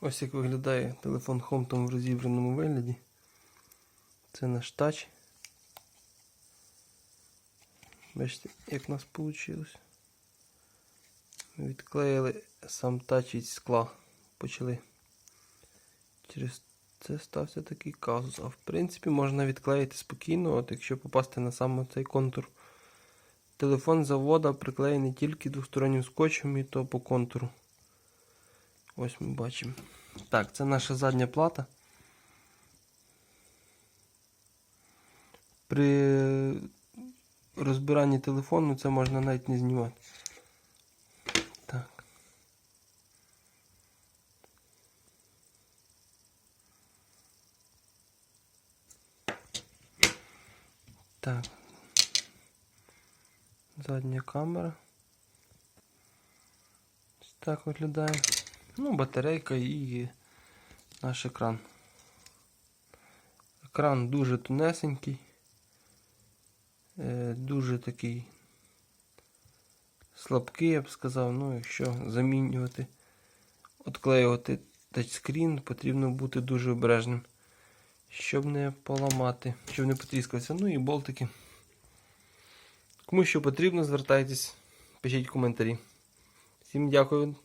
Ось як виглядає телефон Хомтом в розібраному вигляді. Це наш тач. Бачите, як у нас вийшло. Відклеїли сам тач від скла. Почали. Через це стався такий казус. А в принципі можна відклеїти спокійно, от якщо попасти на сам цей контур. Телефон завода приклеєний тільки двостороннім скотчем і то по контуру. Ось ми бачимо. Так, це наша задня плата. При розбиранні телефону це можна навіть не знімати. Так. Так. Задня камера. Ось так виглядає. Ну, батарейка і наш екран. Екран дуже тонесенький, е, дуже такий слабкий, я б сказав. Ну, якщо замінювати, отклеювати тачскрін, потрібно бути дуже обережним, щоб не поламати, щоб не потріскався. Ну і болтики. Кому що потрібно, звертайтесь, пишіть коментарі. Всім дякую.